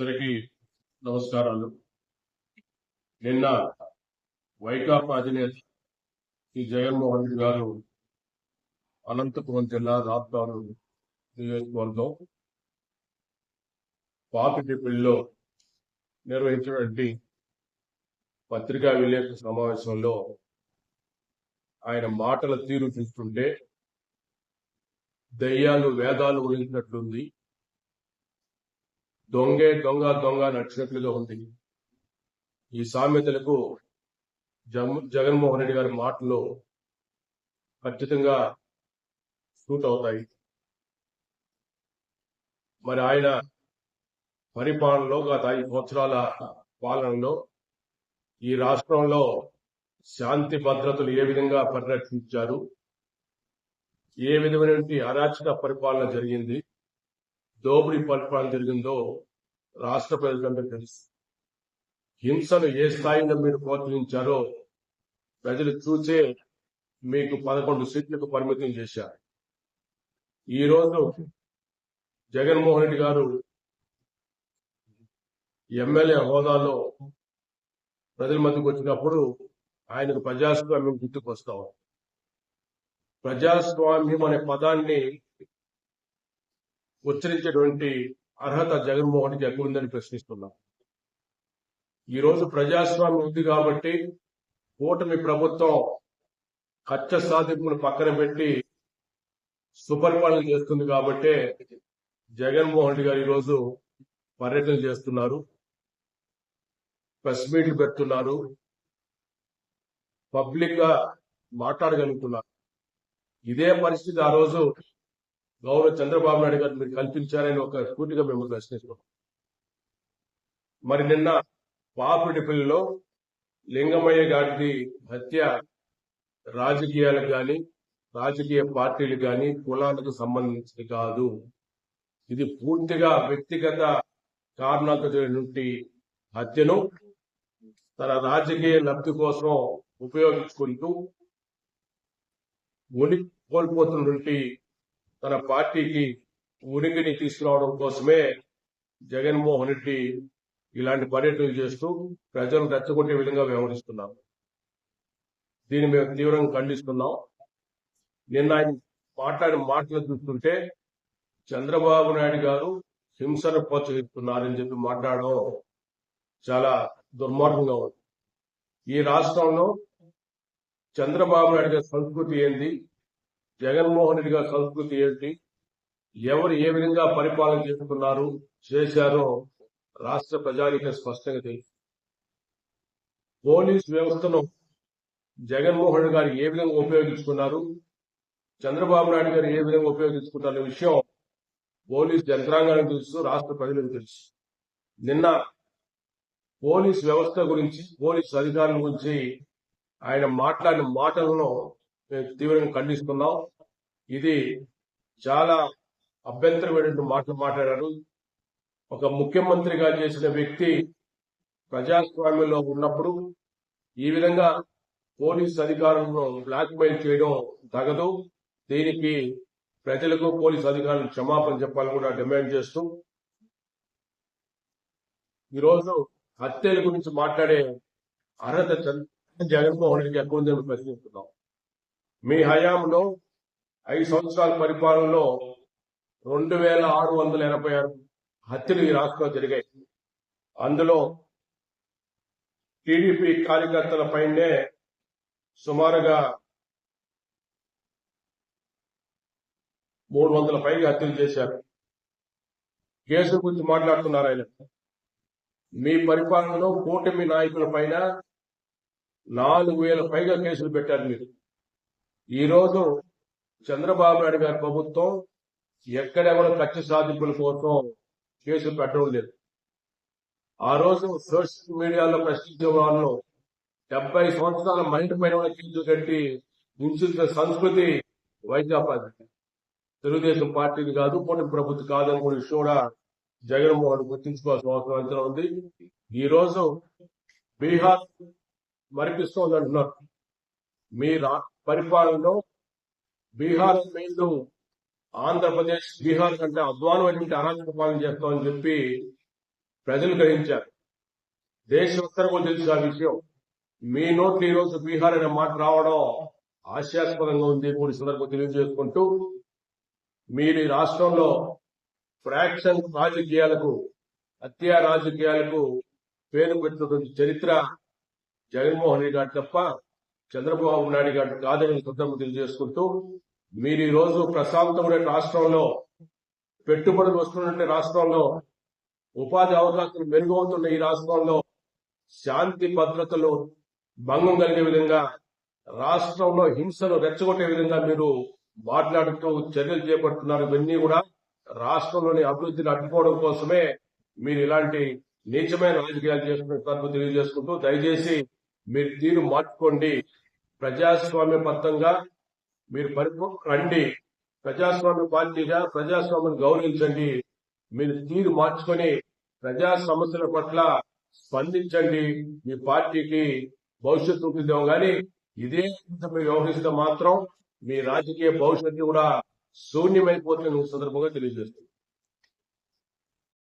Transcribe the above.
అందరికీ నమస్కారాలు. నిన్న వైకాపా అధినేత శ్రీ జగన్మోహన్ రెడ్డి గారు అనంతపురం జిల్లా రాప్తాడు నియోజకవర్గం పాపిటిపల్లిలో నిర్వహించినటువంటి పత్రికా విలేకరుల సమావేశంలో ఆయన మాటల తీరు చూస్తుంటే దయ్యాలు వేదాలు ఉలించినట్లుంది దొంగే దొంగ దొంగ నడిచినట్లుగా ఉంది. ఈ సామెతలకు జగన్మోహన్ రెడ్డి గారి మాటలు ఖచ్చితంగా సూట్ అవుతాయి. మరి ఆయన పరిపాలనలో గత ఐదు సంవత్సరాల పాలనలో ఈ రాష్ట్రంలో శాంతి భద్రతలు ఏ విధంగా పరిరక్షించారు? ఏ విధమైన అరాచక పరిపాలన జరిగింది? దోపిడీ పరిపాలన జరిగిందో రాష్ట్ర ప్రజలందరికీ తెలుసు. హింసను ఏ స్థాయిలో మీరు ప్రోత్సహించారో ప్రజలు చూసే మీకు పదకొండు సీట్లకు పరిమితం చేశారు. ఈ రోజు జగన్మోహన్ రెడ్డి గారు ఎమ్మెల్యే హోదాలో ప్రజల మధ్యకు వచ్చినప్పుడు ఆయనకు ప్రజాస్వామ్యం గుర్తుకొస్తాం ప్రజాస్వామ్యం అనే పదాన్ని ఉచ్చరించేటువంటి అర్హత జగన్మోహన్ రెడ్డి ఎక్కువ ఉందని ప్రశ్నిస్తున్నాం. ఈ రోజు ప్రజాస్వామ్యం ఉంది కాబట్టి కూటమి ప్రభుత్వం కచ్చ సాధింపును పక్కన పెట్టి సుపరిపాలన చేస్తుంది కాబట్టే జగన్మోహన్ రెడ్డి గారు ఈరోజు పర్యటన చేస్తున్నారు. ప్రెస్ మీట్లు పెడుతున్నారు. పబ్లిక్గా మాట్లాడగలుగుతున్నారు. ఇదే పరిస్థితి ఆ రోజు గౌరవ చంద్రబాబు నాయుడు గారు మీరు కల్పించారని ఒక స్ఫూర్తిగా మేము ప్రశ్నిస్తున్నాం. మరి నిన్న పాపిడిపల్లిలో లింగమయ్య గారిది హత్య రాజకీయాలకు కానీ రాజకీయ పార్టీలకు కానీ కులాలకు సంబంధించి కాదు. ఇది పూర్తిగా వ్యక్తిగత కారణాలతో నుండి హత్యను తన రాజకీయ లబ్ధి కోసం ఉపయోగించుకుంటూ ఉనికి కోల్పోతున్నటువంటి తన పార్టీకి ఉనికిని తీసుకురావడం కోసమే జగన్మోహన్ రెడ్డి ఇలాంటి పర్యటనలు చేస్తూ ప్రజలను రెచ్చగొట్టే విధంగా వ్యవహరిస్తున్నారు దీన్ని మేము తీవ్రంగా ఖండిస్తున్నాం. నిన్న ఆయన మాట్లాడిన మాటలు చూస్తుంటే చంద్రబాబు నాయుడు గారు హింసను ప్రోత్సహిస్తున్నారని చెప్పి మాట్లాడడం చాలా దుర్మార్గంగా ఉంది. ఈ రాష్ట్రంలో చంద్రబాబు నాయుడు గారి సంస్కృతి ఏంది? జగన్మోహన్ రెడ్డి గారి సంస్కృతి ఏంటి? ఎవరు ఏ విధంగా పరిపాలన చేసుకున్నారు చేశారో రాష్ట్ర ప్రజానికి స్పష్టంగా తెలుసు పోలీస్ వ్యవస్థను జగన్మోహన్ రెడ్డి గారు ఏ విధంగా ఉపయోగించుకున్నారు? చంద్రబాబు నాయుడు గారు ఏ విధంగా ఉపయోగించుకుంటారనే విషయం పోలీస్ యంత్రాంగానికి తెలుసు రాష్ట్ర ప్రజలకు తెలుసు. నిన్న పోలీస్ వ్యవస్థ గురించి పోలీస్ అధికారుల గురించి ఆయన మాట్లాడిన మాటలను తీవ్రంగా ఖండిస్తున్నాం. ఇది చాలా అభ్యంతరమైనటువంటి మాటలు మాట్లాడారు. ఒక ముఖ్యమంత్రిగా చేసిన వ్యక్తి ప్రజాస్వామ్యంలో ఉన్నప్పుడు ఈ విధంగా పోలీస్ అధికారులను బ్లాక్మెయిల్ చేయడం తగదు. దీనికి ప్రజలకు పోలీస్ అధికారులు క్షమాపణ చెప్పాలని కూడా డిమాండ్ చేస్తూ ఈరోజు హత్యల గురించి మాట్లాడే అర్హత జగన్మోహన్ రెడ్డి ఎక్కువ ప్రశ్నిస్తున్నాం మీ హయాంలో ఐదు సంవత్సరాల పరిపాలనలో రెండు వేల ఆరు వందల ఎనభై ఆరు హత్యలు ఈ రాష్ట్రంలో జరిగాయి. అందులో టీడీపీ కార్యకర్తల పైనే సుమారుగా మూడు వందల పైగా హత్యలు చేశారు. కేసుల గురించి మాట్లాడుతున్నారు ఆయన. మీ పరిపాలనలో కూటమి నాయకుల పైన నాలుగు వేల పైగా కేసులు పెట్టారు మీరు. ఈ రోజు చంద్రబాబు నాయుడు గారి ప్రభుత్వం ఎక్కడెవరో కక్ష సాధింపుల కోసం కేసులు పెట్టడం లేదు. ఆ రోజు సోషల్ మీడియాలో ప్రశ్నించే వాళ్ళు డెబ్బై సంవత్సరాల మైండ్ పైన కేసులు కట్టి ఉంచిన సంస్కృతి వైకాపా తెలుగుదేశం పార్టీని కాదు పోటీ ప్రభుత్వం కాదని కూడా విషయం కూడా జగన్మోహన్ గుర్తించుకోవాల్సిన అవసరం ఉంది. ఈ రోజు బీహార్ మరిపిస్తోంది అంటున్నారు మీ రా- పరిపాలనలో బీహార్ మేలు ఆంధ్రప్రదేశ్ బీహార్ కంటే అధ్వానమైనటువంటి అరాచక పాలన చేస్తామని చెప్పి ప్రజలు గ్రహించారు. దేశమంతా తెలుసు ఆ విషయం. మీ నోట్లు ఈ రోజు బీహార్ అనే మాట రావడం హాస్యాస్పదంగా ఉంది కూడా సందర్భం సందర్భంగా తెలియజేసుకుంటూ మీరు ఈ రాష్ట్రంలో ఫ్రాక్షన్ రాజకీయాలకు హత్యా రాజకీయాలకు పేరు పెట్టినటువంటి చరిత్ర జగన్మోహన్ రెడ్డి గారు తప్ప చంద్రబాబు నాయుడు గారు కాదని సందర్భం తెలియజేసుకుంటూ మీరు ఈ రోజు ప్రశాంతమైన రాష్ట్రంలో పెట్టుబడులు వస్తున్నటువంటి రాష్ట్రంలో ఉపాధి అవకాశాలు మెరుగవుతున్న ఈ రాష్ట్రంలో శాంతి భద్రతలు భంగం కలిగే విధంగా రాష్ట్రంలో హింసను రెచ్చగొట్టే విధంగా మీరు మాట్లాడుతూ చర్యలు చేపడుతున్నారు. ఇవన్నీ కూడా రాష్ట్రంలోని అభివృద్ధిని అడ్డుకోవడం కోసమే మీరు ఇలాంటి నీచమైన రాజకీయాలు చేస్తున్న తెలియజేసుకుంటూ దయచేసి మీరు తీరు మార్చుకోండి. ప్రజాస్వామ్యబద్ధంగా మీరు పరిపూ రండి ప్రజాస్వామ్య పార్టీగా ప్రజాస్వామ్యం గౌరవించండి. మీరు తీరు మార్చుకొని ప్రజా సమస్యల పట్ల స్పందించండి. మీ పార్టీకి భవిష్యత్తు ఉంటుందేమో కానీ ఇదే వ్యవహరిస్తే మాత్రం మీ రాజకీయ భవిష్యత్తు కూడా శూన్యమైపోతుంది సందర్భంగా తెలియజేస్తుంది